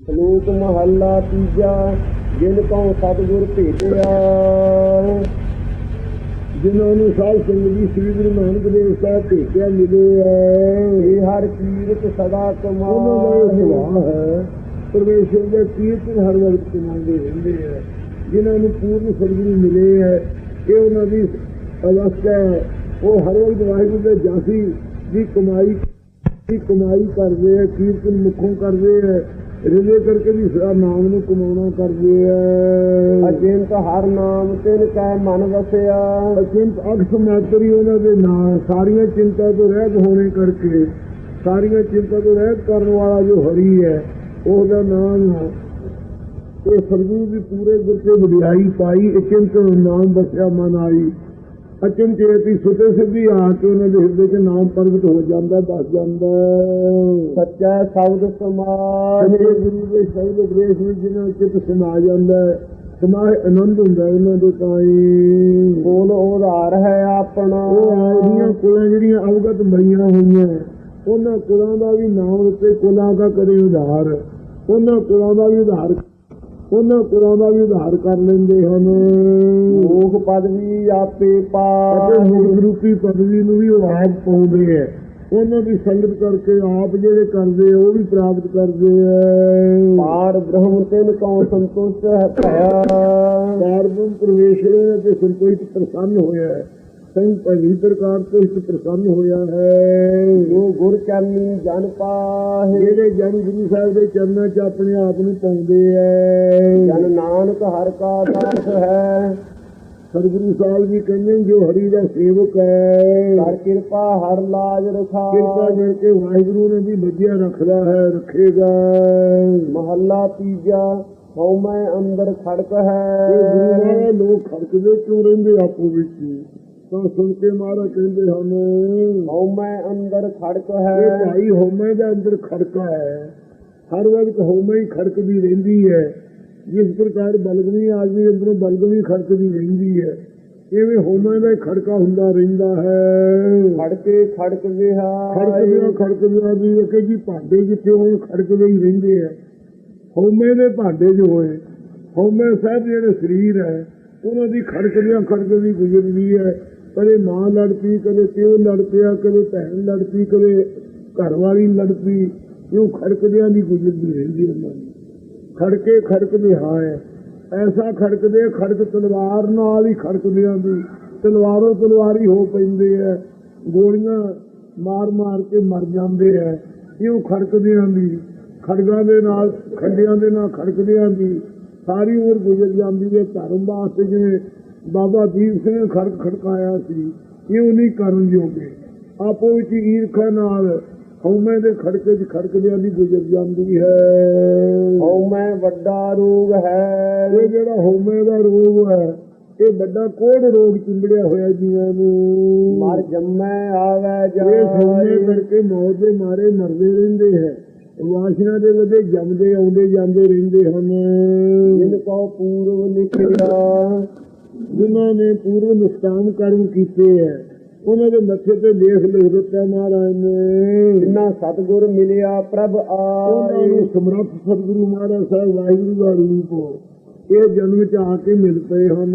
ਸ਼ਲੋਕ ਮਹੱਲਾ ਤੀਜਾ ਜਿਨ ਕਉ ਸਤਿਗੁਰ ਭੇਟਿਆ। ਜਿਨ੍ਹਾਂ ਨੂੰ ਸਾਧ ਸੰਗਤ ਜੀ ਸ੍ਰੀ ਗੁਰੂ ਨਾਨਕ ਦੇਵ ਸਾਹਿਬ ਭੇਟਿਆ ਮਿਲੇ ਹੈ ਇਹ ਹਰ ਕੀਰਤ ਸਦਾ ਸੁਭਾਅ ਹੈ। ਪਰਮੇਸ਼ਰ ਦੇ ਕੀਰਤਨ ਹਰ ਵਕਤ ਕਮਾਉਂਦੇ ਰਹਿੰਦੇ ਹੈ ਜਿਨ੍ਹਾਂ ਨੂੰ ਪੂਰਨ ਸਤਿਗੁਰੂ ਮਿਲੇ ਹੈ ਇਹ ਉਹਨਾਂ ਦੀ ਅਵਸਥਾ ਹੈ। ਉਹ ਹਰ ਵਕਤ ਵਾਹਿਗੁਰੂ ਦੇ ਜਾਸੀ ਦੀ ਕਮਾਈ ਦੀ ਕਮਾਈ ਕਰਦੇ ਹੈ ਕੀਰਤਨ ਮੁਖੋਂ ਕਰਦੇ ਹੈ ਰਿਲੇ ਕਰਕੇ ਵੀ ਸਦਾ ਨਾਮ ਨੂੰ ਕਮਾਉਣਾ ਕਰਦੇ ਹੈ ਅਜਿੰਤ ਹਰ ਨਾਮ ਤਿਨ ਕੈ ਮਨ ਵਸਿਆ। ਅਚਿੰਤ ਅਕਸ ਮਾਤਰੀ ਉਹਨਾਂ ਦੇ ਨਾਂ ਸਾਰੀਆਂ ਚਿੰਤਾ ਤੋਂ ਰਹਿਤ ਹੋਣੇ ਕਰਕੇ ਸਾਰੀਆਂ ਚਿੰਤਾ ਤੋਂ ਰਹਿਤ ਕਰਨ ਵਾਲਾ ਜੋ ਹਰੀ ਹੈ ਉਹਦਾ ਨਾਮ ਹੈ ਇਹ ਸਰਗੁਰੂ ਦੀ ਪੂਰੇ ਗੁਰ ਤੇ ਵਡਿਆਈ ਪਾਈ ਅਚਿੰਤ ਨਾਮ ਬਸਿਆ ਮਨ ਆਈ। ਅਚਿੰਤ ਚੇਤੀ ਸੁਤੇ ਸਿੱਧੀ ਆ ਕੇ ਉਹਨਾਂ ਦੇ ਹਿਰਦੇ 'ਚ ਨਾਮ ਪ੍ਰਗਟ ਹੋ ਜਾਂਦਾ ਦੱਸ ਜਾਂਦਾ। ਸੱਚਾ ਸ਼ਬਦ ਸੱਚੇ ਗੁਰੂ ਦੇ ਸ਼ਬਦ ਉਪਦੇਸ਼ ਵਿੱਚ ਜਿਹਨਾਂ ਚਿੱਤ ਸਮਾ ਜਾਂਦਾ ਹੈ ਸਮਾਏ ਆਨੰਦ ਹੁੰਦਾ ਹੈ ਉਹਨਾਂ ਦੇ ਤਾਈ। ਬੋਲ ਉਧਾਰ ਹੈ ਆਪਣਾ। ਉਹ ਆਈਆਂ ਕੁਲਾਂ ਜਿਹੜੀਆਂ ਅਵਗਤ ਮਰੀਆਂ ਹੋਈਆਂ ਉਹਨਾਂ ਕੁਲਾਂ ਦਾ ਵੀ ਨਾਮ ਉੱਤੇ ਕੁਲਾਂ ਦਾ ਕਰੇ ਉਧਾਰ। ਉਹਨਾਂ ਕੁਲਾਂ ਦਾ ਵੀ ਉਧਾਰ ਉਹਨਾਂ ਦਾ ਵੀ ਉਧਾਰ ਕਰ ਲੈਂਦੇ ਹਨ। ਮੋਖ ਪਦਵੀ ਆਪੇ ਅਤੇ ਪਾਹਿ ਮੁਖ ਰੂਪੀ ਪਦਵੀ ਨੂੰ ਵੀ ਆਪ ਪਾਉਂਦੇ ਹੈ। ਉਹਨਾਂ ਦੀ ਸੰਗਤ ਕਰਕੇ ਆਪ ਜਿਹੜੇ ਕਰਦੇ ਆ, ਉਹ ਵੀ ਪ੍ਰਾਪਤ ਕਰਦੇ ਆ। ਪਾਰ ਬ੍ਰਹਮ ਤਿਨ ਕਉ ਸੰਤੁਸ਼ਟ ਹੈ। ਭਇਆ ਪਾਰਬ੍ਰਹਮ ਪਰਮੇਸ਼ਰ ਤੇ ਸੰਤੋਖ ਪ੍ਰਸੰਨ ਹੋਇਆ ਸੰਗ ਪਹਿਲੀ ਪ੍ਰਕਾਰ ਤੋਂ ਇਸ ਪ੍ਰਸੰਨ ਹੋਇਆ ਹੈ। ਜੋ ਗੁਰ ਚਰਨੀ ਜਨ ਪਾਹਿ। ਜਿਹੜੇ ਜਨ ਗੁਰੂ ਸਾਹਿਬ ਦੇ ਚਰਨਾਂ 'ਚ ਆਪਣੇ ਆਪ ਨੂੰ ਪਾਉਂਦੇ ਐ। ਜਨ ਨਾਨਕ ਹਰ ਕਾ ਦਾਸ ਹੈ। ਸਤਿਗੁਰੂ ਸਾਹਿਬ ਜੀ ਕਹਿੰਦੇ ਜੋ ਹਰੀ ਦਾ ਸੇਵਕ ਹੈ ਕਰ ਕਿਰਪਾ ਹਰ ਲਾਜ ਰਖਾ। ਕਿਰਪਾ ਕਰਕੇ ਵਾਹਿਗੁਰੂ ਨੇ ਵੀ ਲੱਗਿਆ ਰੱਖਦਾ ਹੈ ਰੱਖੇਗਾ। ਮਹੱਲਾ ਤੀਜਾ ਹਉ ਮੈਂ ਅੰਦਰ ਖੜਕ ਇਹ ਹੈ ਮਹਾਰਾਜ ਲੋਕ ਖੜਕਦੇ ਕਿਉਂ ਰਹਿੰਦੇ ਆਪੋ ਵਿੱਚ? ਤਾਂ ਸੁਣ ਕੇ ਮਹਾਰਾਜ ਕਹਿੰਦੇ ਹਨ ਹਉ ਮੈਂ ਅੰਦਰ ਖੜਕ ਇਹ ਹੈ ਭਾਈ ਹੋਮੇ ਦਾ ਅੰਦਰ ਖੜਕਾ ਹੈ। ਹਰ ਵਕਤ ਹੋਮੇ ਹੀ ਖੜਕਦੀ ਰਹਿੰਦੀ ਹੈ। ਜਿਸ ਪ੍ਰਕਾਰ ਬਲਗਮੀ ਆਦਮੀ ਅੰਦਰੋਂ ਬਲਗਮੀ ਖੜਕਦੀ ਰਹਿੰਦੀ ਹੈ ਇਵੇਂ ਹੋਮੇ ਦਾ ਖੜਕਾ ਹੁੰਦਾ ਰਹਿੰਦਾ ਹੈ। ਖੜਕੇ ਖੜਕ ਵਿਹਾ ਖੜਕਦਿਆਂ ਖੜਕਦਿਆਂ ਦੀ ਕਿ ਜੀ ਭਾਂਡੇ ਜਿੱਥੇ ਹੋਣ ਖੜਕਦੇ ਹੀ ਰਹਿੰਦੇ ਆ। ਹੋਮੇ ਦੇ ਭਾਂਡੇ ਜੋ ਹੋਏ ਹੋਮੇ ਸਾਹਿਬ ਜਿਹੜੇ ਸਰੀਰ ਹੈ ਉਹਨਾਂ ਦੀ ਖੜਕਦਿਆਂ ਖੜਕਦੀ ਗੁਜ਼ਰਦੀ ਹੈ। ਕਦੇ ਮਾਂ ਲੜ ਪਈ, ਕਦੇ ਪਿਓ ਲੜ ਪਿਆ, ਕਦੇ ਭੈਣ ਲੜ ਪਈ, ਕਦੇ ਘਰ ਵਾਲੀ ਲੜ ਪਈ। ਉਹ ਖੜਕਦਿਆਂ ਦੀ ਗੁਜ਼ਰਦੀ ਰਹਿੰਦੀ ਉਹਨਾਂ ਦੀ। ਖੜਕੇ ਖੜਕਦੇ, ਹਾਂ ਹੈ ਐਸਾ ਖੜਕਦੇ ਖੜਕ ਤਲਵਾਰ ਨਾਲ ਹੀ ਖੜਕਦਿਆਂ ਦੀ ਤਲਵਾਰੋਂ ਤਲਵਾਰੀ ਹੋ ਪੈਂਦੇ ਹੈ ਗੋਲੀਆਂ ਮਾਰ ਮਾਰ ਕੇ ਮਰ ਜਾਂਦੇ ਹੈ ਇਉਂ ਖੜਕਦਿਆਂ ਦੀ ਖੜਗਾਂ ਦੇ ਨਾਲ, ਖੰਡਿਆਂ ਦੇ ਨਾਲ ਖੜਕਦਿਆਂ ਦੀ ਸਾਰੀ ਉਮਰ ਗੁਜ਼ਰ ਜਾਂਦੀ ਹੈ ਧਰਮ ਵਾਸਤੇ ਜਿਵੇਂ ਬਾਬਾ ਦੀਪ ਸਿੰਘ ਖੜਕ ਖੜਕਾਇਆ ਸੀ ਇਉਂ ਨਹੀਂ ਕਰਨ ਜੋਗੇ। ਆਪੋ ਵਿੱਚ ਈਰਖਾ ਨਾਲ ਹਉਮੈ ਦੇ ਖੜਕੇ ਚ ਖੜਕਦਿਆਂ ਦੀ ਗੁਜ਼ਰ ਜਾਂਦੀ ਹੈ। ਹਉ ਮੈਂ ਵੱਡਾ ਰੋਗ ਹੈ। ਇਹ ਜਿਹੜਾ ਹਉਮੈ ਦਾ ਰੋਗ ਹੈ ਇਹ ਵੱਡਾ ਕੋੜ ਰੋਗ ਚਿੰਬੜਿਆ ਹੋਇਆ ਜੀਵਾਂ ਨੂੰ। ਮਰ ਜੰਮੈ ਆਵੈ ਇਹ ਹਉਮੈ ਕਰਕੇ ਮੌਤ ਦੇ ਮਾਰੇ ਮਰਦੇ ਰਹਿੰਦੇ ਹੈ। ਵਾਸ਼ਨਾ ਦੇ ਵਧੇ ਜੰਮਦੇ ਆਉਂਦੇ ਜਾਂਦੇ ਰਹਿੰਦੇ ਹਨ। ਜਿਨ ਕੋ ਪੂਰਵ ਲਿਖਿਆ ਜਿਨ੍ਹਾਂ ਨੇ ਪੂਰਵ ਨਿਸ਼ਕਾਮ ਕਰਮ ਕੀਤੇ ਹੈ ਉਹਨਾਂ ਦੇ ਮੱਥੇ ਤੇ ਲੇਖ ਲਿਖ ਦਿੱਤਾ ਮਹਾਰਾਜ ਨੇ। ਜਿਨਾ ਸਤਗੁਰ ਮਿਲਿਆ ਪ੍ਰਭ ਉਹਨਾਂ ਆਏ। ਨੂੰ ਸਮਰੱਥ ਸਤਿਗੁਰੂ ਮਹਾਰਾਜ ਸਾਹਿਬ ਵਾਹਿਗੁਰੂ ਦਾ ਰੂਪ ਇਹ ਜਨਮ ਚ ਆ ਕੇ ਮਿਲ ਪਏ ਹਨ।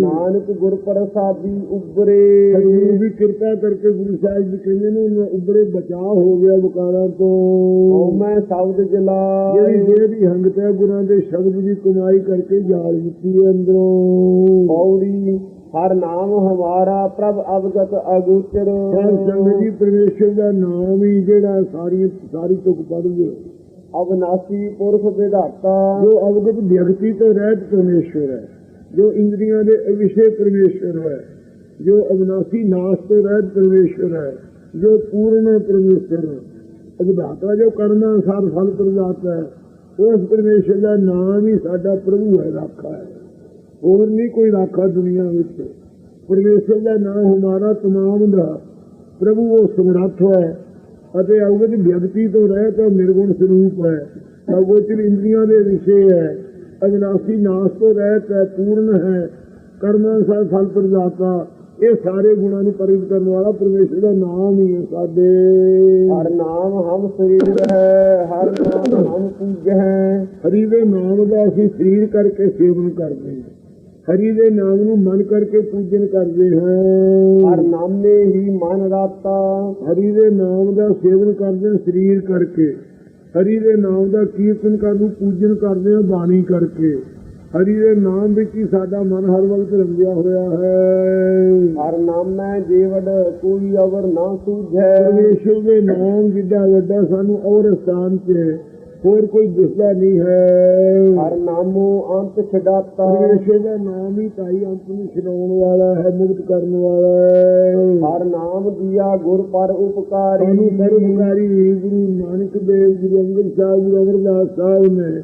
ਨਾਨਕ ਗੁਰ ਪ੍ਰਸਾਦੀ ਉਬਰੇ ਸਤਿਗੁਰੂ ਦੀ ਕਿਰਪਾ ਕਰਕੇ ਗੁਰੂ ਸਾਹਿਬ ਜੀ ਕਹਿੰਦੇ ਨੇ ਉੱਭਰੇ ਬਚਾਅ ਹੋ ਗਿਆ ਵਿਕਾਰਾਂ ਹਉ ਤੋਂ ਮੈਂ ਸ਼ਬਦ ਜਿਹੜੀ ਜਲਾਏ ਦੇਹ ਦੀ ਹੰਗਤ ਹੈ ਗੁਰਾਂ ਦੇ ਸ਼ਬਦ ਦੀ ਕਮਾਈ ਕਰਕੇ ਜਾਲ ਦਿੱਤੀ ਹੈ ਅੰਦਰੋਂ। ਪੌੜੀ ਹਰ ਨਾਮ ਹਮਾਰਾ ਪ੍ਰਭ ਅਵਗਤ ਅਗੋਚਰ। ਸੰਗਤ ਜੀ ਪਰਮੇਸ਼ਰ ਦਾ ਨਾਮ ਹੀ ਜਿਹੜਾ ਸਾਰੀ ਸਾਰੀ ਤੁਕ ਪੜ੍ਹਦੇ ਅਵਨਾਸੀ ਪੁਰਖ ਵਿਧਾਤਾ। ਜੋ ਅਵਗਤ ਵਿਅਕਤੀ ਤੋਂ ਰਹਿਤ ਪਰਮੇਸ਼ਰ ਹੈ, ਜੋ ਇੰਦਰੀਆਂ ਦੇ ਅਵਿਸ਼ੇ ਪਰਮੇਸ਼ਰ ਹੈ, ਜੋ ਅਵਨਾਸੀ ਨਾਸ ਤੋਂ ਰਹਿਤ ਪਰਮੇਸ਼ਰ ਹੈ, ਜੋ ਪੂਰਨ ਹੈ ਪਰਮੇਸ਼ਰ ਜੋ ਕਰਨਾ ਅਨਸਾਰ ਫਲ ਪ੍ਰਦਾਤਾ ਹੈ, ਉਸ ਪਰਮੇਸ਼ਰ ਦਾ ਨਾਮ ਹੀ ਸਾਡਾ ਪ੍ਰਭੂ ਹੈ, ਰਾਖਾ ਹੈ। ਹੋਰ ਨਹੀਂ ਕੋਈ ਰਾਖਾ ਦੁਨੀਆ ਵਿੱਚ। ਪਰਮੇਸ਼ਰ ਦਾ ਨਾਮ ਹਮਾਰਾ ਤਮਾਮ ਦਾ ਪ੍ਰਭੂ ਉਹ ਸਮਰੱਥ ਹੈ। ਅਤੇ ਅਵਗਤ ਵਿਅਕਤੀ ਤੋਂ ਰਹਿਤ ਹੈ ਨਿਰਗੁਣ ਸਰੂਪ ਹੈ। ਅਗੋਚਰ ਇੰਦਰੀਆਂ ਦੇ ਵਿਸ਼ੇ ਹੈ। ਅਜਨਾਸੀ ਨਾਸ ਤੋਂ ਰਹਿਤ ਹੈ ਪੂਰਨ ਹੈ। ਕਰਮਾਂ ਅਨੁਸਾਰ ਫਲ ਪ੍ਰਦਾਤਾ। ਇਹ ਸਾਰੇ ਗੁਣਾਂ ਨੂੰ ਪ੍ਰਗਟ ਕਰਨ ਵਾਲਾ ਪਰਮੇਸ਼ਰ ਦਾ ਨਾਮ ਹੀ ਹੈ ਸਾਡੇ। ਹਰ ਨਾਮ ਹਮ ਸਰੀਰ ਹੈ ਹਰ ਨਾਮ ਹਮ ਪੂਜ ਹੈ। ਹਰੀ ਦੇ ਨਾਮ ਦਾ ਅਸੀਂ ਸਰੀਰ ਕਰਕੇ ਸੇਵਨ ਕਰਦੇ ਹਾਂ। ਹਰੀ ਦੇ ਨਾਮ ਨੂੰ ਮਨ ਕਰਕੇ ਪੂਜਨ ਕਰਦੇ ਹਰ ਹਾਂ ਨਾਮੇ ਹੀ ਮਨ ਰਾਤਾ। ਹਰੀ ਦੇ ਨਾਮ ਦਾ ਸੇਵਨ ਕਰਦੇ ਸਰੀਰ ਕਰਕੇ। ਹਰੀ ਦੇ ਨਾਮ ਦਾ ਕੀਰਤਨ ਕਰਨ ਪੂਜਨ ਕਰਦੇ ਹਾਂ ਬਾਣੀ ਕਰਕੇ। ਹਰੀ ਦੇ ਨਾਮ ਵਿੱਚ ਹੀ ਸਾਡਾ ਮਨ ਹਰ ਵਕਤ ਰੰਗਿਆ ਹੋਇਆ ਹੈ। ਹਰ ਨਾਮੈ ਜੀਵੜ ਕੋਈ ਅਵਰ ਨਾ ਸੂਝੈ। ਪਰਮੇਸ਼ਰ ਦੇ ਨਾਮ ਜਿੱਡਾ ਵੱਡਾ ਸਾਨੂੰ ਔਰ ਸਥਾਨ ਤੇ ਹੋਰ ਕੋਈ ਦਿਸਦਾ ਨਹੀਂ ਹੈ। ਹਰ ਨਾਮੋ ਅੰਤ ਛਡਾਤਾ। ਪਰਮੇਸ਼ਰ ਦਾ ਨਾਮ ਹੀ ਤਾਈ ਅੰਤ ਨੂੰ ਛਡਾਉਣ ਵਾਲਾ ਹੈ ਮੁਕਤ ਕਰਨ ਵਾਲਾ ਹੈ। ਹਰ ਨਾਮ ਦੀਆ ਗੁਰ ਪਰ ਉਪਕਾਰੀ। ਸਾਨੂੰ ਪਰਮਕਾਰੀ ਗੁਰੂ ਨਾਨਕ ਦੇਵ ਜੀ ਅੰਗਦ ਸਾਹਿਬ ਜੀ ਅਮਰਦਾਸ ਸਾਹਿਬ ਨੇ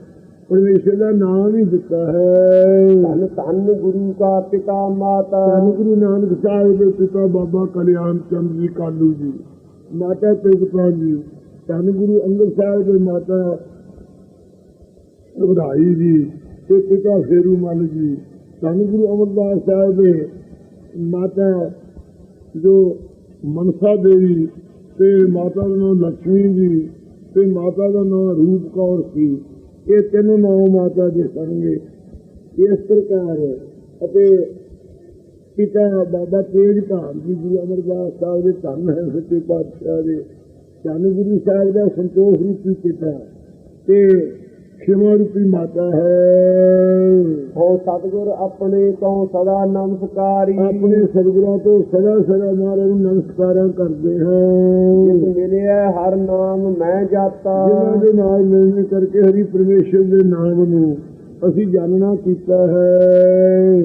ਪਰਮੇਸ਼ਰ ਦਾ ਨਾਮ ਹੀ ਦਿੱਤਾ ਹੈ। ਧੰਨ ਧੰਨ ਗੁਰੂ ਕਾ ਪਿਤਾ ਮਾਤਾ। ਧੰਨ ਗੁਰੂ ਨਾਨਕ ਸਾਹਿਬ ਦੇ ਪਿਤਾ ਬਾਬਾ ਕਲਿਆਣ ਚੰਦ ਜੀ ਕਾਲੂ ਜੀ ਮਾਤਾ ਤ੍ਰਿਪਤਾ ਜੀ। ਧੰਨ ਗੁਰੂ ਅੰਗਦ ਸਾਹਿਬ ਦੇ ਮਾਤਾ ਵਧਾਈ ਜੀ, ਤੇ ਪਿਤਾ ਫੇਰੂ ਮੱਲ ਜੀ, ਧੰਨ ਗੁਰੂ ਅਮਰਦਾਸ ਸਾਹਿਬ ਦੇ ਮਾਤਾ ਜੋ ਮਨਸਾ ਦੇਵੀ ਤੇ ਮਾਤਾ ਦਾ ਨਾਮ ਲక్ష్ਮੀ ਜੀ, ਤੇ ਮਾਤਾ ਦਾ ਨਾਮ ਰੂਪ ਕੌਰ ਸੀ। ਇਹ ਤਿੰਨ ਨਾਮ ਮਾਤਾ ਦੇ ਸਨਗੇ ਇਸ ਪ੍ਰਕਾਰ ਅਤੇ ਪਿਤਾ ਬਾਬਾ ਤੇਜ ਧਾਮ ਜੀ, ਗੁਰੂ ਅਮਰਦਾਸ ਸਾਹਿਬ ਦੇ ਧੰਨ ਹੈ ਸੱਚੇ ਪਾਤਸ਼ਾਹ ਦੇ ਧੰਨ ਗੁਰੂ ਸਾਹਿਬ ਦਾ ਸੰਤੋਖ ਰੂਪੀ ਪਿਤਾ ਤੇ ਖਿਮਾ ਰੂਪੀ ਮਾਤਾ ਹੈ। ਹੋ ਸਤਿਗੁਰ ਆਪਣੇ ਤੋਂ ਸਦਾ ਨਮਸਕਾਰੀ। ਆਪਣੇ ਸਤਿਗੁਰਾਂ ਤੋਂ ਸਦਾ ਸਦਾ ਮਹਾਰਾਜ ਨੂੰ ਨਮਸਕਾਰਾਂ ਕਰਦੇ ਜਿਸ ਹਾਂ ਮਿਲਿਆ ਹਰ ਨਾਮ ਮੈਂ ਜਾਤਾ। ਜਿਨ੍ਹਾਂ ਦੇ ਨਾਲ ਮਿਲਣ ਕਰਕੇ ਹਰੀ ਪਰਮੇਸ਼ਰ ਦੇ ਨਾਮ ਨੂੰ ਅਸੀਂ ਜਾਣਨਾ ਕੀਤਾ ਹੈ।